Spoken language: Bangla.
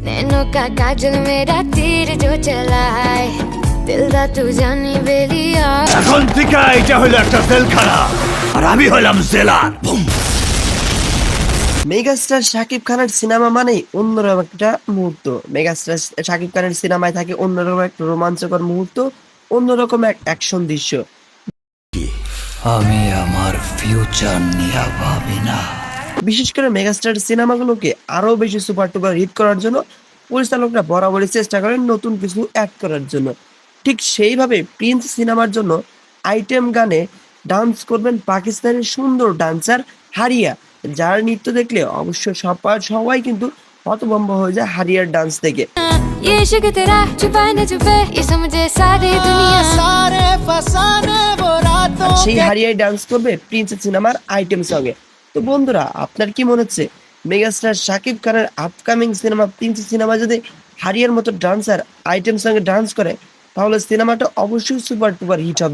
नैनों का काजल मेरा तीर जो चलाए दिल दा तू जानी बेलिया এখন থেকে এটা হলো একটা জেলখানা আর আমি হলাম জেলার মেগাস্টার শাকিব খানের সিনেমা মানেই অন্যরকম একটা মুহূর্ত মেগাস্টার শাকিব খানের সিনেমায় থাকে অন্যরকম একটা রোমাঞ্চকর মুহূর্ত অন্যরকম এক অ্যাকশন দৃশ্য আমি আমার ফিউচার নিয়ে ভাবি না বিশেষ করে মেগাস্টার সিনেমাগুলোকে আরও বেশি সুপার টুপার হিট করার জন্য পরিচালকরা বরাবরই চেষ্টা করেন নতুন কিছু অ্যাড করার জন্য। ঠিক সেইভাবে প্রিন্স সিনেমার জন্য আইটেম গানে ডান্স করবেন পাকিস্তানের সুন্দর ডান্সার হারিয়া। যার নৃত্য দেখলে অবশ্য সবার সবাই কিন্তু হতভম্ব হয়ে যায় হারিয়ার ডান্স দেখে। সেই হারিয়ায় ডান্স করবে প্রিন্স সিনেমার আইটেম সঙ্গে তো বন্ধুরা, আপনার কি মনে হচ্ছে? মেগাস্টার শাকিব খানের আপকামিং সিনেমা তিনটি সিনেমা যদি হারিয়ার মতো ডান্সার আইটেম সঙ্গে ডান্স করে, তাহলে সিনেমাটা অবশ্যই সুপার টুপার হিট হবে।